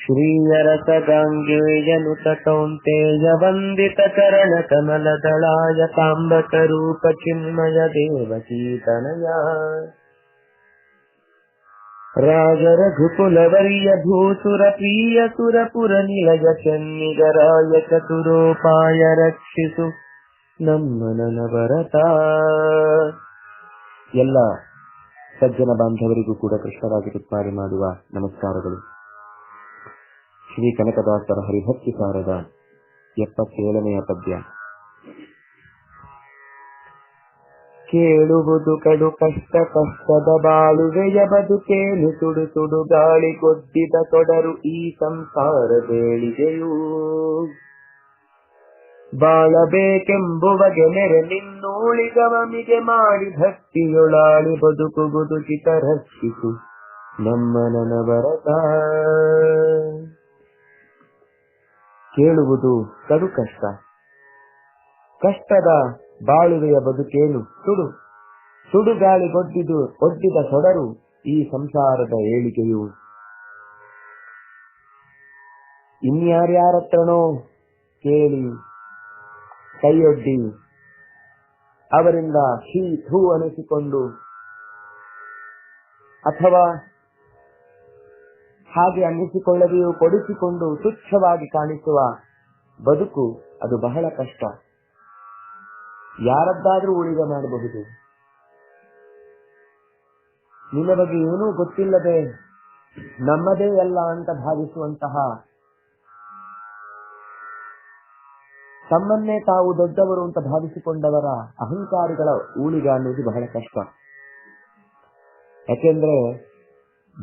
श्रीयरसगाङ्गेयलुत कौन्तेय वन्दितकरय कमलदलाय ताम्बकरूप चिन्मय देवकीतनय राजरघुकुलवर्यघोसुरप्रीयसुरपुरनिलज चन्निगराय चतुरूपाय रक्षिषु नरता ಎಲ್ಲ ಸಜ್ಜನ ಬಾಂಧವರಿಗೂ ಕೂಡ ಕೃಷ್ಣರಾಜ ಕೃಪಾರಿ ಮಾಡುವ ನಮಸ್ಕಾರಗಳು. ಶ್ರೀ ಕನಕದಾಸರ ಹರಿಭಕ್ತಿ ಸಾರದ ಎಪ್ಪತ್ತೇಳನೆಯ ಪದ್ಯ. ಕೇಳುವುದು ಕಡು ಕಷ್ಟ ಕಷ್ಟದ ಬಾಳುವೆಯ ಬದುಕೇನು ತುಡು ತುಡು ಗಾಳಿ ಕೊದ್ದಿದ ತೊಡರು ಈ ಸಂಸಾರ ಬೇಳಿಗೆಯೂ ಬಾಳಬೇಕೆಂಬುವಗೆ ನೆರೆ ನಿನ್ನೂಳಿಗವಮಿಗೆ ಮಾಡಿ ಭಕ್ತಿಯೊಳಾಳಿ ಬದುಕುವುದು ಚಿತ ರಕ್ಷಿಸು ನಮ್ಮ ನನವರತ ಕೇಳುವುದು ಕಡು ಕಷ್ಟ. ಕಷ್ಟದ ಬಾಳುವೆಯ ಬದುಕೇನು? ಸುಡು. ಸುಡು ಗಾಳಿ ಗೊಡ್ಡಿದು ಒಡ್ಡಿದ ಸೊಡರು ಈ ಸಂಸಾರದ ಏಳಿಗೆಯು. ಇನ್ಯಾರ್ಯಾರತ್ರನೋ ಕೇಳಿ ಕೈಯೊಡ್ಡಿ. ಅವರಿಂದ ಹೀ ಥೂ ಅನಿಸಿಕೊಂಡು ಅಥವಾ ಹಾಗೆ ಅನ್ನಿಸಿಕೊಳ್ಳದೆಯೂ ಕೊಡಿಸಿಕೊಂಡು ತುಚ್ಛವಾಗಿ ಕಾಣಿಸುವ ಬದುಕು ಅದು ಬಹಳ ಕಷ್ಟ. ಯಾರದ್ದಾದ್ರೂ ಉಳಿದ ಮಾಡಬಹುದು. ನಿನ್ನ ಬಗ್ಗೆ ಏನೂ ಗೊತ್ತಿಲ್ಲದೆ ನಮ್ಮದೇ ಅಲ್ಲ ಅಂತ ಭಾವಿಸುವಂತಹ ತಮ್ಮನ್ನೇ ತಾವು ದೊಡ್ಡವರು ಅಂತ ಭಾವಿಸಿಕೊಂಡವರ ಅಹಂಕಾರಿಗಳ ಊಳಿಗ ಅನ್ನೋದು ಬಹಳ ಕಷ್ಟ. ಯಾಕೆಂದ್ರೆ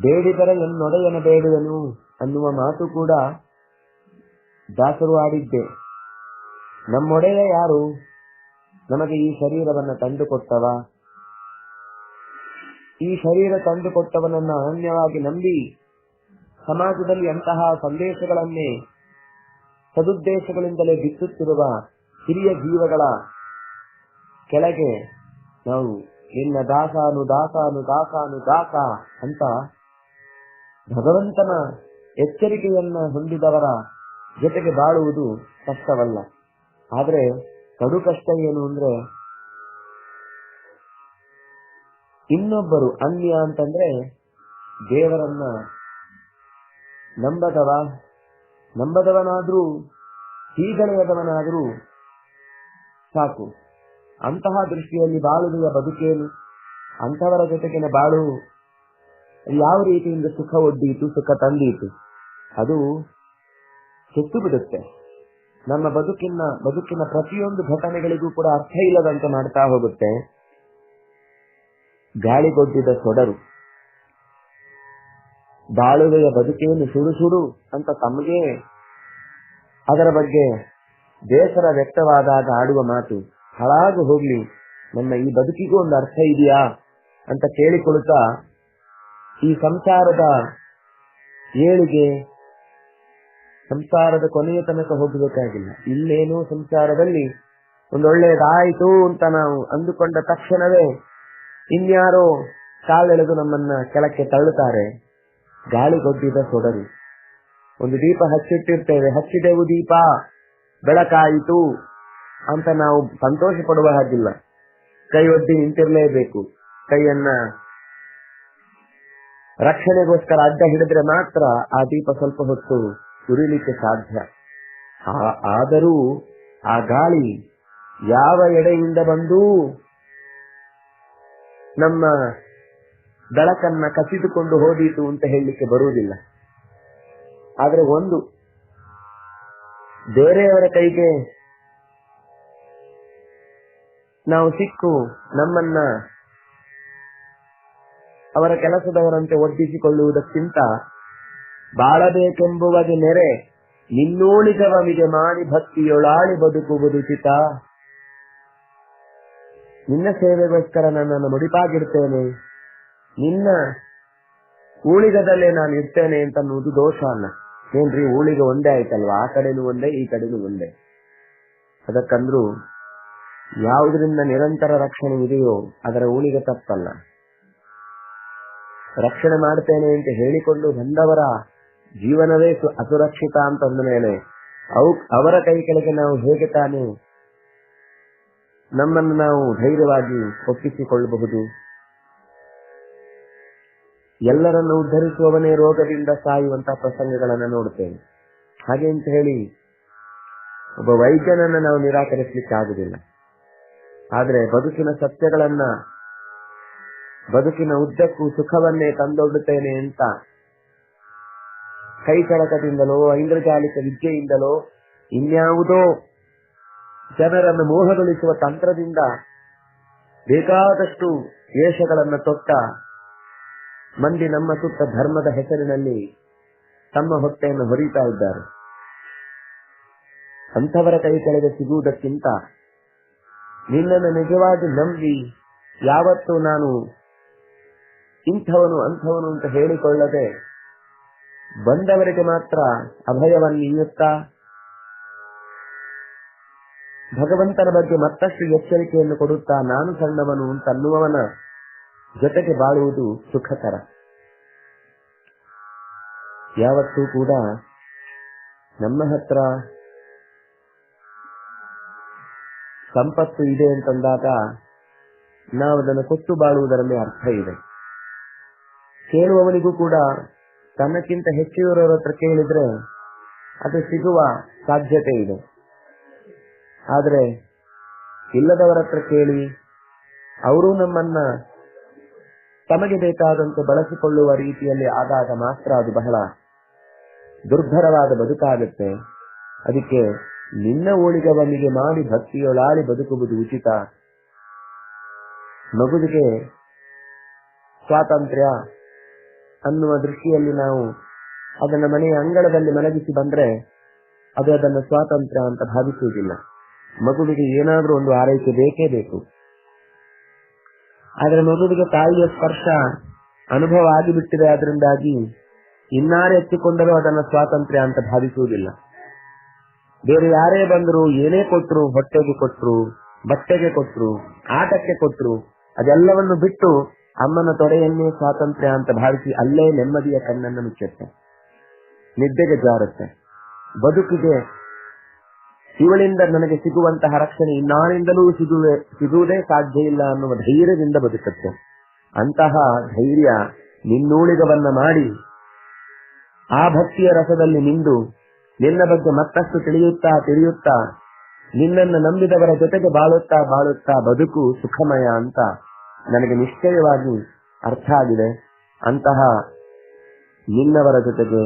ಬೇಡಿದರೆ ಎನ್ನೊಡೆಯನ ಬೇಡುವನು ಅನ್ನುವ ಮಾತು ಕೂಡ ದಾಸರು ಆಡಿದ್ದೆ. ನಮ್ಮೊಡೆಯ ಯಾರು? ನಮಗೆ ಈ ಶರೀರವನ್ನು ತಂದುಕೊಟ್ಟವ? ಈ ಶರೀರ ತಂದುಕೊಟ್ಟವನನ್ನ ಅನನ್ಯವಾಗಿ ನಂಬಿ ಸಮಾಜದಲ್ಲಿ ಅಂತಹ ಸಂದೇಶಗಳನ್ನೇ ಸದುದ್ದೇಶಗಳಿಂದಲೇ ಬಿತ್ತುತ್ತಿರುವ ಹಿರಿಯ ಜೀವಗಳ ಕೆಳಗೆ ನಾವು ನಿನ್ನ ದಾಸಾನು ದಾಸಾನು ದಾಸಾನು, ದಾಸ ಅಂತ ಭಗವಂತನ ಎಚ್ಚರಿಕೆಯನ್ನ ಹೊಂದಿದವರ ಜೊತೆಗೆ ಬಾಳುವುದು ಕಷ್ಟವಲ್ಲ. ಆದ್ರೆ ಕಡು ಕಷ್ಟ ಏನು ಅಂದ್ರೆ ಇನ್ನೊಬ್ಬರು ಅನ್ಯ ಅಂತಂದ್ರೆ ದೇವರನ್ನ ನಂಬದವ ನಂಬದವನಾದ್ರೂ, ಹೀಗಳೆಯದವನಾದ್ರೂ ಸಾಕು. ಅಂತಹ ದೃಷ್ಟಿಯಲ್ಲಿ ಬಾಳುವೆಯ ಬದುಕೇನು? ಅಂತವರ ಜೊತೆಗಿನ ಬಾಳು ಯಾವ ರೀತಿಯಿಂದ ಸುಖ ಒಡ್ಡೀತು, ಸುಖ ತಂದೀತು? ಅದು ಕೆಟ್ಟು ಬಿಡುತ್ತೆ. ನಮ್ಮ ಬದುಕಿನ ಬದುಕಿನ ಪ್ರತಿಯೊಂದು ಘಟನೆಗಳಿಗೂ ಕೂಡ ಅರ್ಥ ಇಲ್ಲದಂತೆ ಮಾಡ್ತಾ ಹೋಗುತ್ತೆ. ಗಾಳಿಗೊಡ್ಡಿದ ಸೊಡರು. ಬಾಳುವೆಯ ಬದುಕೇನು ಸುಡು ಸುಡು ಅಂತ ತಮಗೆ ಅದರ ಬಗ್ಗೆ ಬೇಸರ ವ್ಯಕ್ತವಾದಾಗ ಆಡುವ ಮಾತು, ಹಾಳಾಗು ಹೋಗ್ಲಿ, ನನ್ನ ಈ ಬದುಕಿಗೂ ಒಂದು ಅರ್ಥ ಇದೆಯಾ? ಅಂತ ಕೇಳಿಕೊಳ್ಳುತ್ತಾ ಈ ಸಂಸಾರದ ಏಳಿಗೆ ಸಂಸಾರದ ಕೊನೆಯ ತನಕ ಹೋಗಬೇಕಾಗಿಲ್ಲ. ಇಲ್ಲೇನೋ ಸಂಸಾರದಲ್ಲಿ ಒಂದೊಳ್ಳೆಯದಾಯಿತು ಅಂತ ನಾವು ಅಂದುಕೊಂಡ ತಕ್ಷಣವೇ ಇನ್ಯಾರೋ ಕಾಲೆಳೆದು ನಮ್ಮನ್ನ ಕೆಳಕ್ಕೆ ತಳ್ಳುತ್ತಾರೆ. ಗಾಳಿಗೊಡ್ಡಿದ ಸೊಡರು. ಒಂದು ದೀಪ ಹಚ್ಚಿಟ್ಟಿರ್ತೇವೆ. ಹಚ್ಚಿದೆವು ದೀಪ. ಬೆಳಕಾಯಿತು ಅಂತ ನಾವು ಸಂತೋಷ ಪಡುವ ಹಾಗಿಲ್ಲ. ಕೈ ಒಡ್ಡಿ ನಿಂತಿರಲೇಬೇಕು. ಕೈಯನ್ನ ರಕ್ಷಣೆಗೋಸ್ಕರ ಅಡ್ಡ ಹಿಡಿದ್ರೆ ಮಾತ್ರ ಆ ದೀಪ ಸ್ವಲ್ಪ ಹೊತ್ತು ಉರಿಲಿಕ್ಕೆ ಸಾಧ್ಯ. ಆದರೂ ಆ ಗಾಳಿ ಯಾವ ಎಡೆಯಿಂದ ಬಂದು ನಮ್ಮ ಬೆಳಕನ್ನ ಕಸಿದುಕೊಂಡು ಹೋದೀತು ಅಂತ ಹೇಳಲಿಕ್ಕೆ ಬರುವುದಿಲ್ಲ. ಆದ್ರೆ ಒಂದು, ಬೇರೆಯವರ ಕೈಗೆ ನಾವು ಸಿಕ್ಕು ನಮ್ಮನ್ನ ಅವರ ಕೆಲಸದವರಂತೆ ಒಡ್ಡಿಸಿಕೊಳ್ಳುವುದಕ್ಕಿಂತ ಬಾಳಬೇಕೆಂಬುವಗೆ ನೆರೆ ನಿನ್ನೋಳಿದವನಿಗೆ ಮಾಡಿ ಭಕ್ತಿಯೊಳಾಳಿ ಬದುಕುವುದು ಚಿತ ನಿನ್ನ ಸೇವೆಗೋಸ್ಕರ ನನ್ನನ್ನು ಮುಡಿಪಾಗಿಡ್ತೇನೆ. ನಿನ್ನ ಊಳಿಗದಲ್ಲೇ ನಾನು ಇರ್ತೇನೆ ಅಂತ ಅನ್ನೋದು ದೋಷ ಅಲ್ಲ. ಏನ್ರಿ, ಊಳಿಗೆ ಒಂದೇ ಆಯ್ತಲ್ವಾ? ಆ ಕಡೆನೂ ಒಂದೇ, ಈ ಕಡೆನೂ ಒಂದೇ. ಅದಕ್ಕಂದ್ರು ಯಾವುದರಿಂದ ನಿರಂತರ ರಕ್ಷಣೆ ಇದೆಯೋ, ಅದರ ಊಳಿಗೆ ತಪ್ಪಲ್ಲ. ರಕ್ಷಣೆ ಮಾಡ್ತೇನೆ ಅಂತ ಹೇಳಿಕೊಂಡು ಬಂದವರ ಜೀವನವೇ ಅಸುರಕ್ಷಿತ ಅಂತಂದ ಮೇಲೆ ಅವು, ಅವರ ಕೈ ಕೆಳಗೆ ನಾವು ಹೇಗೆ ತಾನೇ ನಮ್ಮನ್ನು ನಾವು ಧೈರ್ಯವಾಗಿ ಒಪ್ಪಿಸಿಕೊಳ್ಳಬಹುದು? ಎಲ್ಲರನ್ನು ಉದ್ಧರಿಸುವವನೇ ರೋಗದಿಂದ ಸಾಯುವಂತಹ ಪ್ರಸಂಗಗಳನ್ನು ನೋಡುತ್ತೇನೆ. ಹಾಗೆ ಅಂತ ಹೇಳಿ ಒಬ್ಬ ವೈದ್ಯನನ್ನ ನಾವು ನಿರಾಕರಿಸಲಿಕ್ಕೆ ಆಗುದಿಲ್ಲ ಆದರೆ ಬದುಕಿನ ಸತ್ಯಗಳನ್ನ, ಬದುಕಿನ ಉದ್ದಕ್ಕೂ ಸುಖವನ್ನೇ ತಂದೊಡ್ಡುತ್ತೇನೆ ಅಂತ ಕೈ ಚಳಕದಿಂದಲೋ ಐಂದ್ರಜಾಲಿಕ ವಿದ್ಯೆಯಿಂದಲೋ, ಇನ್ಯಾವುದೋ ಜನರನ್ನು ಮೋಹಗೊಳಿಸುವ ತಂತ್ರದಿಂದ ಬೇಕಾದಷ್ಟು ವೇಷಗಳನ್ನು ತೊಟ್ಟ ಮಂದಿ ನಮ್ಮ ಸುತ್ತ ಧರ್ಮದ ಹೆಸರಿನಲ್ಲಿ ತಮ್ಮ ಹೊಟ್ಟೆಯನ್ನು ಹೊರೀತಾ ಇದ್ದಾರೆ. ಅಂಥವರ ಕೈ ಕೆಳಗೆ ಸಿಗುವುದಕ್ಕಿಂತ ನಿನ್ನನ್ನು ನಿಜವಾಗಿ ನಂಬಿ ಯಾವತ್ತು ನಾನು ಇಂಥವನು, ಅಂಥವನು ಅಂತ ಹೇಳಿಕೊಳ್ಳದೆ ಬಂದವರಿಗೆ ಮಾತ್ರ ಅಭಯವನ್ನು ನೀಡುತ್ತಾ ಭಗವಂತನ ಬಗ್ಗೆ ಮತ್ತಷ್ಟು ಎಚ್ಚರಿಕೆಯನ್ನು ಕೊಡುತ್ತಾ ನಾನು ಸಣ್ಣವನು ಅಂತ ಅನ್ನುವವನ ಜೊತೆಗೆ ಬಾಳುವುದು ಸುಖಕರ. ಯಾವತ್ತೂ ಕೂಡ ನಮ್ಮ ಹತ್ರ ಸಂಪತ್ತು ಇದೆ ಅಂತಂದಾಗ ನಾವು ಅದನ್ನು ಕೊಟ್ಟು ಬಾಳುವುದರಲ್ಲಿ ಅರ್ಥ ಇದೆ. ಕೇಳುವವನಿಗೂ ಕೂಡ ತನ್ನಕ್ಕಿಂತ ಹೆಚ್ಚು ಇರೋರ ಹತ್ರ ಕೇಳಿದ್ರೆ ಅದು ಸಿಗುವ ಸಾಧ್ಯತೆ ಇದೆ. ಆದರೆ ಇಲ್ಲದವರ ಹತ್ರ ಕೇಳಿ, ಅವರು ನಮ್ಮನ್ನ ತಮಗೆ ಬೇಕಾದಂತೆ ಬಳಸಿಕೊಳ್ಳುವ ರೀತಿಯಲ್ಲಿ ಆದಾಗ ಮಾತ್ರ ಅದು ಬಹಳ ದುರ್ಭರವಾದ ಬದುಕಾಗುತ್ತೆ. ಅದಕ್ಕೆ ನಿನ್ನ ಓಳಿಗವನಿಗೆ ಮಾಡಿ ಭಕ್ತಿಯೊಳಾಳಿ ಬದುಕುವುದು ಉಚಿತ. ಮಗುವಿಗೆ ಸ್ವಾತಂತ್ರ್ಯ ಅನ್ನುವ ದೃಷ್ಟಿಯಲ್ಲಿ ನಾವು ಅದನ್ನ ಮನೆಯ ಅಂಗಳದಲ್ಲಿ ಮಲಗಿಸಿ ಬಂದ್ರೆ ಅದು ಅದನ್ನು ಸ್ವಾತಂತ್ರ್ಯ ಅಂತ ಭಾವಿಸುವುದಿಲ್ಲ. ಮಗುವಿಗೆ ಏನಾದರೂ ಒಂದು ಆರೈಕೆ ಬೇಕೇ ಬೇಕು. ಆದ್ರೆ ಮಗುವಿಗೆ ತಾಯಿಯ ಸ್ಪರ್ಶ ಅನುಭವ ಆಗಿಬಿಟ್ಟಿದೆ ಅದರಿಂದಾಗಿ ಇನ್ನಾರೇ ಎತ್ತಿಕೊಂಡರೂ ಅದನ್ನ ಸ್ವಾತಂತ್ರ್ಯ ಅಂತ ಭಾವಿಸುವುದಿಲ್ಲ. ಬೇರೆ ಯಾರೇ ಬಂದ್ರು ಏನೇ ಕೊಟ್ರು ಹೊಟ್ಟೆಗೆ ಕೊಟ್ರು ಬಟ್ಟೆಗೆ ಕೊಟ್ರು ಆಟಕ್ಕೆ ಕೊಟ್ರು ಅದೆಲ್ಲವನ್ನು ಬಿಟ್ಟು ಅಮ್ಮನ ತೊಡೆಯನ್ನೇ ಸ್ವಾತಂತ್ರ್ಯ ಅಂತ ಭಾವಿಸಿ ಅಲ್ಲೇ ನೆಮ್ಮದಿಯ ಕಣ್ಣನ್ನು ಮುಚ್ಚುತ್ತೆ. ನಿದ್ದೆಗೆ ಜಾರುತ್ತೆ. ಬದುಕಿಗೆ ಇವಳಿಂದ ನನಗೆ ಸಿಗುವಂತಹ ರಕ್ಷಣೆ ಇನ್ನಾರಿಂದಲೂ ಸಿಗುವೆ, ಸಿಗುವುದೇ ಸಾಧ್ಯ ಇಲ್ಲ ಅನ್ನುವ ಧೈರ್ಯದಿಂದ ಬದುಕುತ್ತೆ ಅಂತಹ ಧೈರ್ಯ ನಿನ್ನೂಳಿಗವನ್ನ ಮಾಡಿ, ಆ ಭಕ್ತಿಯ ರಸದಲ್ಲಿ ನಿಂದು ನಿನ್ನ ಬಗ್ಗೆ ಮತ್ತಷ್ಟು ತಿಳಿಯುತ್ತಾ ತಿಳಿಯುತ್ತಾ ನಿನ್ನನ್ನು ನಂಬಿದವರ ಜೊತೆಗೆ ಬಾಳುತ್ತಾ ಬಾಳುತ್ತಾ ಬದುಕು ಸುಖಮಯ ಅಂತ ನನಗೆ ನಿಶ್ಚಯವಾಗಿ ಅರ್ಥ ಆಗಿದೆ. ಅಂತಹ ನಿನ್ನವರ ಜೊತೆಗೆ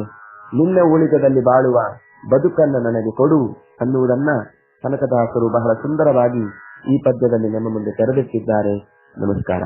ನಿನ್ನ ಉಳಿಗದಲ್ಲಿ ಬಾಳುವ ಬದುಕನ್ನು ನನಗೆ ಕೊಡು. ಅನ್ನುವುದನ್ನ ಕನಕದಾಸರು ಬಹಳ ಸುಂದರವಾಗಿ ಈ ಪದ್ಯದಲ್ಲಿ ನಮ್ಮ ಮುಂದೆ ತೆರೆದಿಟ್ಟಿದ್ದಾರೆ. ನಮಸ್ಕಾರ.